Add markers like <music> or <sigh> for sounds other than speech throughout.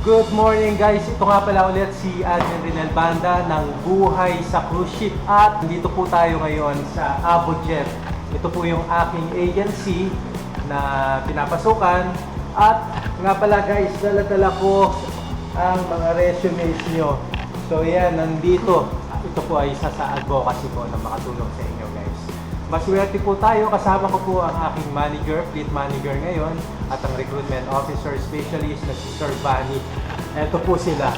Good morning guys! Ito nga pala ulit si Admin Rinel Banda ng Buhay sa Cruise Ship at dito po tayo ngayon sa Abojet. Ito po yung aking agency na pinapasukan at nga pala guys, dala-dala ko ang mga resumes nyo. So yan, nandito. Ito po ay isa sa advocacy ko na makatulong sa inyo. Maswerte po tayo, kasama ko po ang aking manager, fleet manager ngayon, at ang recruitment officer specialist na si Sir Bunny. Ito po sila.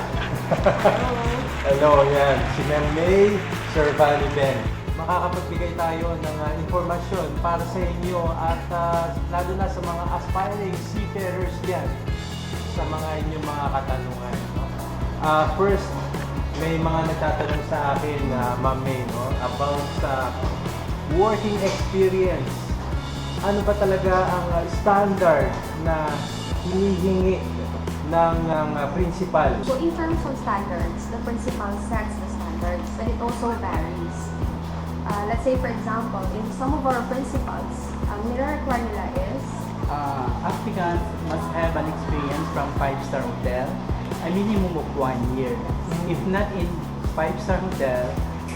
<laughs> Hello, yan. Si Ma'am May, Sir Bunny Ben. Makakapagbigay tayo ng ah, informasyon para sa inyo at ah, lalo na sa mga aspiring seafarers dyan sa mga inyong mga katanungan. No? Ah, first, may mga nagtatanong sa akin, uh, Ma'am May, no? about sa working experience. Ano ba talaga ang uh, standard na hinihingi ng, ng uh, principal? So in terms of standards, the principal sets the standards and it also varies. Uh, let's say for example, in some of our principals, ang nire-require nila is uh, applicants must have an experience from five-star hotel, a minimum of one year. If not in five-star hotel,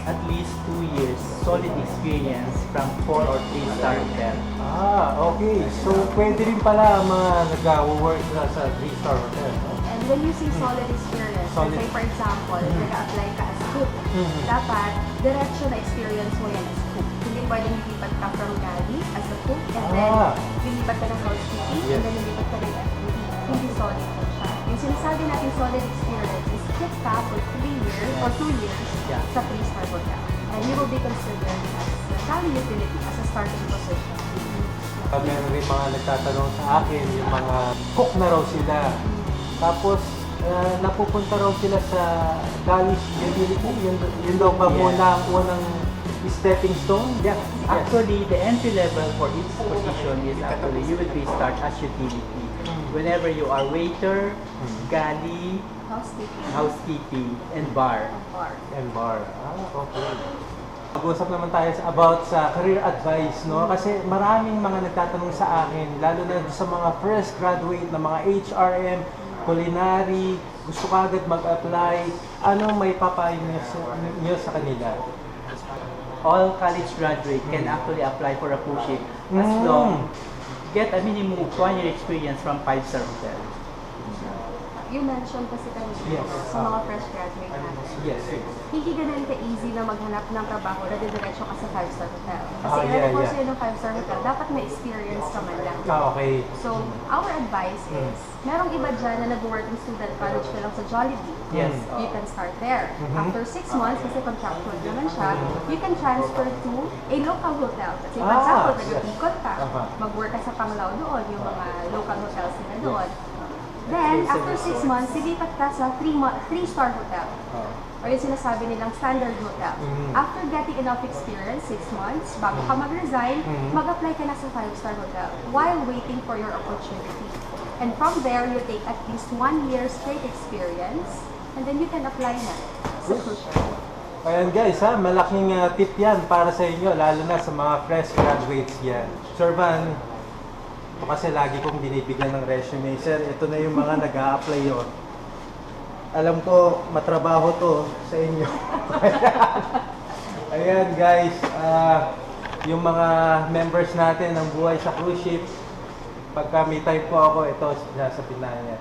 at least two years solid experience from four or three-star hotel. Ah, okay. So, pwede rin pala ang mga nag-work na sa 3-star hotel. no? And when you say solid experience, Solid. let's say for example, nag-apply ka as cook, Mhm. dapat diretso na experience mo yan as cook. Hindi pwedeng lilipat ka from galley as a cook and then Ah. lilipat ka ng housekeeping Yes. and then lilipat ka ng FBE. Hindi solid po siya. Yung sinasabi natin solid experience ka for 3 years or 2 years Yeah. sa 3-star hotel. And you will be considered as a galley utility as a starting position. Pag meron rin mga nagtatanong sa akin, yung mga cook na raw sila. Tapos, uh, napupunta raw sila sa Galley's Utility. Yun, yun daw ba Yeah. muna ang unang stepping stone? Yeah, actually, the entry level for each position is actually you will be start as utility. Whenever you are waiter, galley, Housekeeping. housekeeping, and bar. and bar. and bar. Ah, okay. Mag-usap naman tayo about sa career advice, no? Kasi maraming mga nagtatanong sa akin, lalo na sa mga fresh graduate na mga HRM, culinary, gusto ka agad mag-apply, ano may papayo niyo sa, niyo sa kanila? All college graduate can actually apply for a cruise ship as Mm. long get a minimum of one year experience from five-star hotel. You mentioned kasi kanina Yes. sa mga fresh graduate natin. Yes, yes. hindi ganun ka-easy na maghanap ng trabaho na didiretso ka sa 5-star hotel. Kasi Ah, ah, yeah, course yeah. yun ng 5-star hotel, dapat may experience ka man lang. Ah, okay. So, our advice Mm. is, merong iba dyan na nag-working student college ka lang sa Jollibee. Yes. You can start there. Mhm. After 6 months, kasi contractual naman siya, you can transfer to a local hotel. Kasi for Ah, example, yes. taga-Picot ka, Aha. mag-work ka sa Panglao doon, yung mga local hotels nila doon. Then, after 6 months, silipat ka sa 3-star hotel Ah. or yung sinasabi nilang standard hotel. Mhm. After getting enough experience, six months, bago ka mag-resign, Mhm. mag-apply ka na sa five-star hotel while waiting for your opportunity. And from there, you take at least one year straight experience and then you can apply na sa cruise. Ayan guys ha, malaking uh, tip yan para sa inyo, lalo na sa mga fresh graduates yan. Sir Van, ito kasi lagi kong binibigyan ng resume. Sir, ito na yung mga nag apply yun. Alam ko, matrabaho to sa inyo. <laughs> Ayan guys, ah, yung mga members natin ng buhay sa cruise ship, pagka may time po ako, ito sa Pinaya.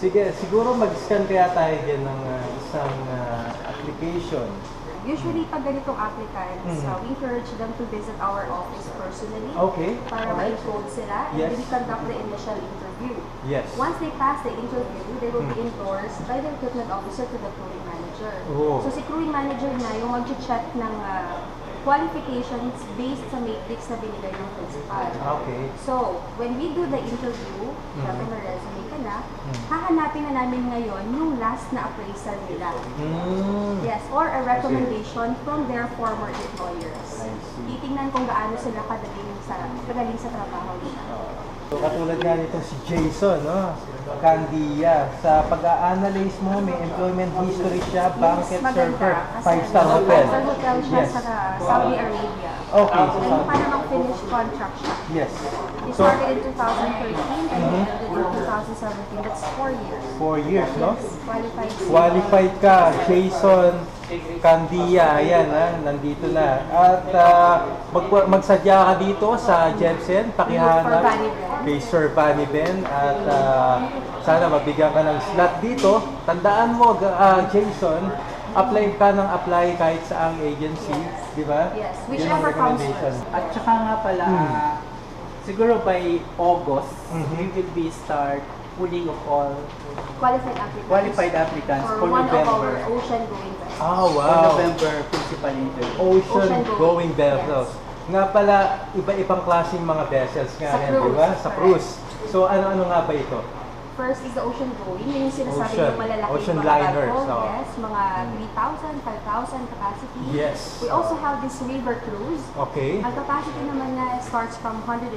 Sige, siguro mag-scan kaya tayo dyan ng ah, isang ah, application. Usually, pag ganitong applicants, Mhm. uh, we encourage them to visit our office personally Okay. para Alright. ma-encode sila and Yes. we conduct the initial interview. Yes. Once they pass the interview, they will be Hmm. endorsed by the recruitment officer to the crewing manager. Oh. So si crewing manager na yung mag-check ng ah, qualifications based sa matrix na binigay ng principal. Okay. So, when we do the interview, Hmm. syempre may resume ka na, Hmm. hahanapin na namin ngayon yung last na appraisal nila. Mm. Yes, or a recommendation from their former employers. Titingnan kung gaano sila kagaling sa, kagaling sa trabaho nila. So, katulad nga nito si Jason, no? Candia. Sa pag-a-analyze mo, may employment history siya, banquet maganda. server, Kasi five-star hotel. Five-star hotel siya Yes. sa Saudi Arabia. Okay. And mukha namang finished contract siya. Yes. He So, started in 2013 and Mhm. he ended in 2017. That's four years. four years, no? Yes, qualified. Qualified ka, Jason Candia, ayan ha, nandito na. At ah, mag magsadya ka dito sa Jebsen, pakihanap kay Sir Vanny Ben at ah, sana mabigyan ka ng slot dito. Tandaan mo, ah, Jason, apply ka ng apply kahit sa ang agency, di ba? Yes, whichever comes first. At saka nga pala, ah, siguro by August, Mhm. we will be start pulling of all Qualified applicants. qualified applicants for for one of our November. ocean going vessels. Oh, For wow. November principal interview. Ocean Ocean going going, vessels. Nga pala, iba-ibang klaseng mga vessels nga Sa yan, di ba? Sa cruise. So, ano-ano nga ba ito? First is the ocean going. Yun yung sinasabi Ocean. yung malalaking Ocean mga liners, barko. oh. Yes, mga 3,000, 5,000 capacity. Yes. We also have this river cruise. Okay. Ang capacity naman na starts from 150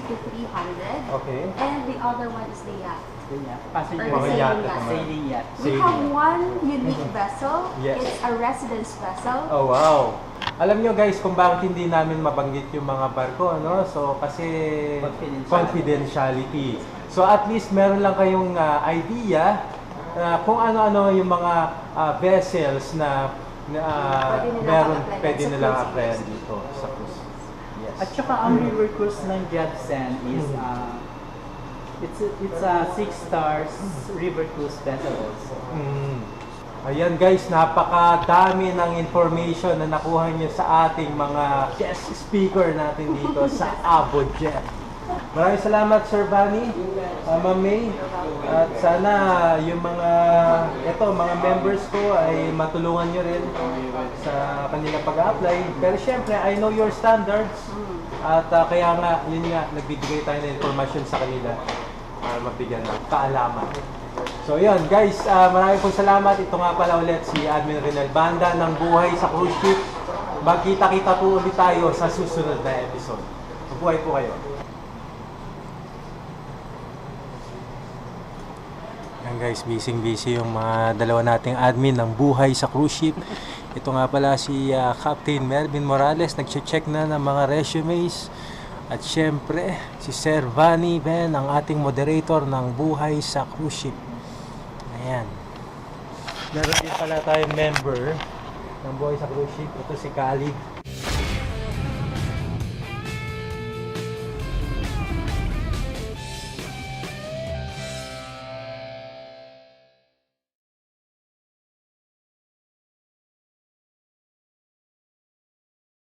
to 300. Okay. And the other one is the yacht. Yeah, passenger Or the sailing yacht yacht. sailing yacht. We Sailing have yacht. one unique <laughs> vessel. Yes. It's a residence vessel. Oh, wow. Alam nyo guys kung bakit hindi namin mabanggit yung mga barko, no? So, kasi Confidentiality. confidentiality. So, at least meron lang kayong ah, idea na kung ano-ano yung mga ah, vessels na, na Pwede nilang meron, pwede nilang applyan dito sa cruise. Yes. At saka ang river cruise ng Jebsen is uh, it's a, it's a six stars river cruise vessel also. Mm. Ayan guys, napakadami ng information na nakuha niyo sa ating mga guest speaker natin dito sa <laughs> Abojet. Maraming salamat Sir Vanny, uh, Ma'am May. At sana yung mga, eto, mga members ko ay matulungan nyo rin sa kanilang pag-apply. Pero syempre, I know your standards. At uh, kaya nga, yun nga, nagbibigay tayo ng information sa kanila para mabigyan ng kaalaman. So yun guys, ah, maraming pong salamat. Ito nga pala ulit si Admin Renal Banda ng Buhay sa Cruise Ship. Magkita-kita po ulit tayo sa susunod na episode. Mabuhay po kayo. Yan guys, busy-busy yung mga dalawa nating admin ng Buhay sa Cruise Ship. Ito nga pala si ah, Captain Melvin Morales, nag-check na ng mga resumes. At syempre, si Sir Vanny Ben, ang ating moderator ng Buhay sa Cruise Ship. Ayan. Meron din pala tayong member ng Buhay sa Cruise Ship. Ito si Khalid.